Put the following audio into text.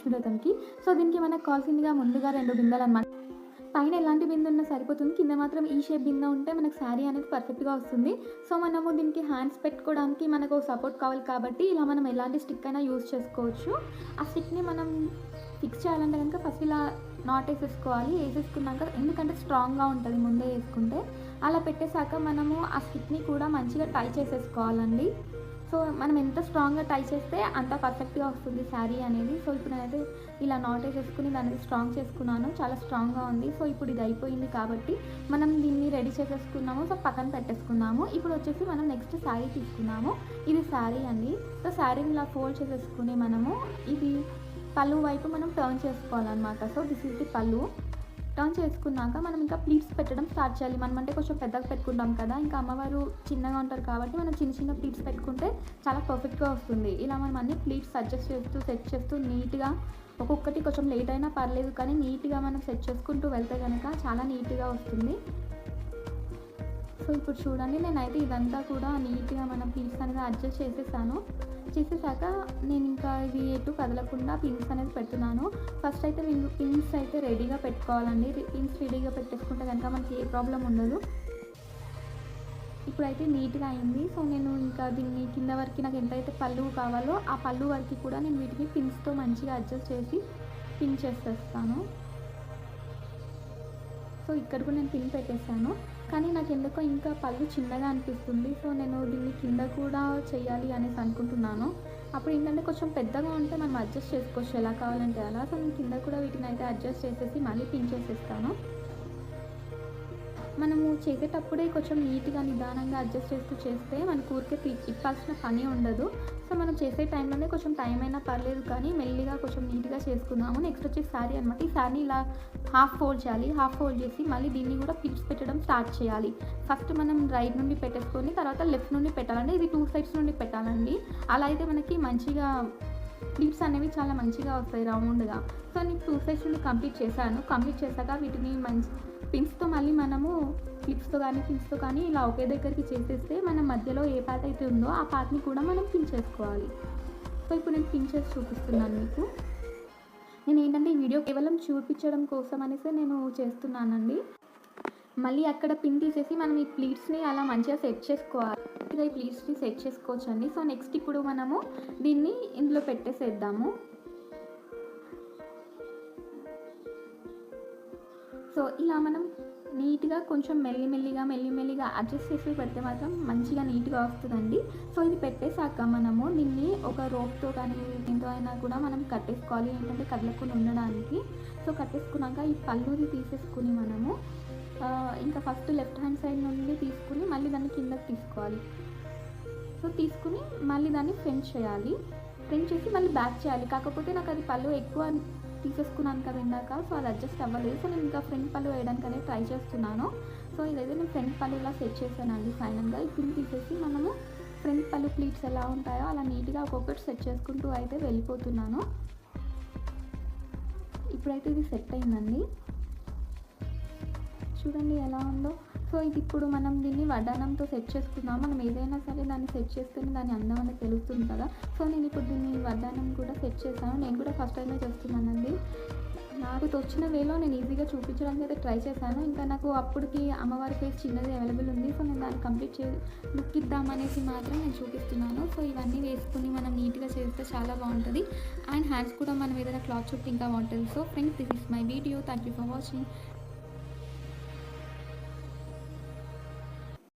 లక్ష్మీరథంకి so దీనికి మనకు కావాల్సిందిగా ముందుగా రెండు బిందెలు అనమాట పైన ఎలాంటి బిందె ఉన్నా సరిపోతుంది. కింద మాత్రం ఈ షేప్ బిందె ఉంటే మనకు శారీ అనేది పర్ఫెక్ట్గా వస్తుంది. సో మనము దీనికి హ్యాండ్స్ పెట్టుకోవడానికి మనకు సపోర్ట్ కావాలి కాబట్టి ఇలా మనం ఎలాంటి స్టిక్ అయినా యూజ్ చేసుకోవచ్చు. ఆ స్టిక్ని మనం ఫిక్స్ చేయాలంటే కనుక ఫస్ట్ ఇలా నాట్ వేసేసుకోవాలి. వేసేసుకున్నాక ఎందుకంటే స్ట్రాంగ్గా ఉంటుంది ముందే వేసుకుంటే. అలా పెట్టేశాక మనము ఆ స్టిక్ని కూడా మంచిగా టై చేసేసుకోవాలండి. సో మనం ఎంత స్ట్రాంగ్గా టై చేస్తే అంత పర్ఫెక్ట్గా వస్తుంది శారీ అనేది. సో ఇప్పుడు నేనైతే ఇలా నాట్ వేసేసుకుని దాన్ని స్ట్రాంగ్ చేసుకున్నాను. చాలా స్ట్రాంగ్గా ఉంది. సో ఇప్పుడు ఇది అయిపోయింది కాబట్టి మనం దీన్ని రెడీ చేసేసుకున్నాము. సో పక్కన పెట్టేసుకున్నాము. ఇప్పుడు వచ్చేసి మనం నెక్స్ట్ శారీ తీసుకున్నాము. ఇది శారీ అండి. సో శారీని ఇలా ఫోల్డ్ చేసేసుకుని మనము ఇది పళ్ళు వైపు మనం టర్న్ చేసుకోవాలన్నమాట. సో దిస్ ఇస్ ది పళ్ళు. టర్న్ చేసుకున్నాక మనం ఇంకా ప్లీట్స్ పెట్టడం స్టార్ట్ చేయాలి. మనం అంటే కొంచెం పెద్దగా పెట్టుకుంటాం కదా ఇంకా అమ్మవారు చిన్నగా ఉంటారు కాబట్టి మనం చిన్న చిన్న ప్లీట్స్ పెట్టుకుంటే చాలా పర్ఫెక్ట్గా వస్తుంది. ఇలా మనం అన్ని ప్లీట్స్ అడ్జస్ట్ చేస్తూ సెట్ చేస్తూ నీట్గా ఒక్కొక్కటి కొంచెం లేట్ అయినా పర్లేదు కానీ నీట్గా మనం సెట్ చేసుకుంటూ వెళ్తే కనుక చాలా నీట్గా వస్తుంది. సో ఇప్పుడు చూడండి నేనైతే ఇదంతా కూడా నీట్గా మన పీస్ అనేది అడ్జస్ట్ చేసేసాను. చేసేసాక నేను చుట్టూ కదలకుండా పిన్స్ అనేది పెడుతున్నాను. ఫస్ట్ అయితే నేను పిన్స్ అయితే రెడీగా పెట్టుకోవాలండి. పిన్స్ రెడీగా పెట్టేసుకుంటే కనుక మనకి ఏ ప్రాబ్లం ఉండదు. ఇప్పుడైతే నీట్గా అయింది. సో నేను ఇంకా దీన్ని కింద వరకు నాకు ఎంతైతే పళ్ళు కావాలో ఆ పళ్ళు వరకు కూడా నేను వీటిని పిన్స్తో మంచిగా అడ్జస్ట్ చేసి పిన్ చేసేస్తాను. సో ఇక్కడ కూడా నేను పిన్ పెట్టేశాను. కానీ నాకు ఎందుకో ఇంకా పళ్ళు చిన్నగా అనిపిస్తుంది. సో నేను దీన్ని కింద కూడా చేయాలి అనేసి అనుకుంటున్నాను. అప్పుడు ఏంటంటే కొంచెం పెద్దగా ఉంటే మనం అడ్జస్ట్ చేసుకోవచ్చు. ఎలా కావాలంటే అలా. సో నేను కింద కూడా వీటిని అయితే అడ్జస్ట్ చేసేసి మళ్ళీ పిన్ చేసేస్తాను. మనము చేసేటప్పుడే కొంచెం నీట్గా నిదానంగా అడ్జస్ట్ చేస్తూ చేస్తే మనకు ఊరికే తి- తిప్పాల్సిన పని ఉండదు. సో మనం చేసే టైంలోనే కొంచెం టైం అయినా పర్లేదు కానీ మెల్లిగా కొంచెం నీట్గా చేసుకుందాము. నెక్స్ట్ వచ్చి శారీ అనమాట ఈ శారీని ఇలా హాఫ్ ఫోల్డ్ చేయాలి. హాఫ్ ఫోల్డ్ చేసి మళ్ళీ దీన్ని కూడా పిప్స్ పెట్టడం స్టార్ట్ చేయాలి. ఫస్ట్ మనం రైట్ నుండి పెట్టేసుకొని తర్వాత లెఫ్ట్ నుండి పెట్టాలండి. ఇది టూ సైడ్స్ నుండి పెట్టాలండి. అలా అయితే మనకి మంచిగా క్లిప్స్ అనేవి చాలా మంచిగా వస్తాయి రౌండ్గా. సో నేను టూ సైడ్స్ నుండి కంప్లీట్ చేశాను. కంప్లీట్ చేశాక వీటిని మంచి పిన్స్తో మళ్ళీ మనము క్లిప్స్తో కానీ పిన్స్తో కానీ ఇలా ఒకే దగ్గరికి చేసేస్తే మన మధ్యలో ఏ పార్ట్ అయితే ఉందో ఆ పార్ట్ని కూడా మనం పిన్ చేసుకోవాలి. సో ఇప్పుడు నేను పిన్ చేసి చూపిస్తున్నాను మీకు. నేను ఏంటంటే ఈ వీడియో కేవలం చూపించడం కోసం అనేసి నేను చేస్తున్నానండి. మళ్ళీ అక్కడ పిన్ తీసేసి మనం ఈ ప్లీట్స్ని అలా మంచిగా సెట్ చేసుకోవాలి. ఇలా ఈ ప్లీట్స్ని సెట్ చేసుకోవచ్చండి. సో నెక్స్ట్ ఇప్పుడు మనము దీన్ని ఇందులో పెట్టేసేద్దాము. సో ఇలా మనం నీట్గా కొంచెం మెల్లిమెల్లిగా మెల్లిమెల్లిగా అడ్జస్ట్ చేసి పెడితే మాత్రం మంచిగా నీట్గా వస్తుందండి. సో ఇది పెట్టేశాక మనము దీన్ని ఒక రోప్తో కానీ దీంతో అయినా కూడా మనం కట్టేసుకోవాలి. ఏంటంటే కదలకుండా ఉండడానికి. సో కట్టేసుకున్నాక ఈ పళ్ళుని తీసేసుకుని మనము ఇంకా ఫస్ట్ లెఫ్ట్ హ్యాండ్ సైడ్ నుండి తీసుకుని మళ్ళీ దాన్ని కిందకి తీసుకోవాలి. సో తీసుకుని మళ్ళీ దాన్ని ఫ్రెండ్ చేయాలి. ఫ్రెండ్ చేసి మళ్ళీ బ్యాక్ చేయాలి. కాకపోతే నాకు అది పళ్ళు ఎక్కువ తీసేసుకున్నాను కదా ఇందాక. సో అది అడ్జస్ట్ అవ్వలేదు. సో నేను ఇంకా ఫ్రంట్ పళ్ళు వేయడానికి అనేది ట్రై చేస్తున్నాను. సో ఇదైతే నేను ఫ్రంట్ పళ్ళు ఇలా సెట్ చేశానండి ఫైనల్గా ఇప్పుడు తీసేసి మనము ఫ్రంట్ పళ్ళు ప్లీట్స్ ఎలా ఉంటాయో అలా నీట్గా ఒక్కొక్కటి సెట్ చేసుకుంటూ అయితే వెళ్ళిపోతున్నాను. ఇప్పుడైతే ఇది సెట్ అయిందండి. చూడండి ఎలా ఉందో. సో ఇది ఇప్పుడు మనం దీన్ని వడ్డానంతో సెట్ చేసుకుందాం. మనం ఏదైనా సరే దాన్ని సెట్ చేస్తేనే దాని అందం అనేది తెలుస్తుంది కదా. సో నేను ఇప్పుడు దీన్ని వడ్డానం కూడా సెట్ చేశాను. నేను కూడా ఫస్ట్ టైమే చేస్తున్నానండి. నాకు వచ్చిన వేలో నేను ఈజీగా చూపించడానికి అయితే ట్రై చేశాను. ఇంకా నాకు అప్పటికి అమ్మవారి ఫేస్ చిన్నది అవైలబుల్ ఉంది. సో నేను దాన్ని కంప్లీట్ చే లుక్ ఇద్దామనేసి మాత్రం నేను చూపిస్తున్నాను. సో ఇవన్నీ వేసుకుని మనం నీట్గా చేస్తే చాలా బాగుంటుంది. అండ్ హ్యాండ్స్ కూడా మనం ఏదైనా క్లాత్ చుట్టూ ఇంకా బాగుంటుంది. So friends this is my video thank you for watching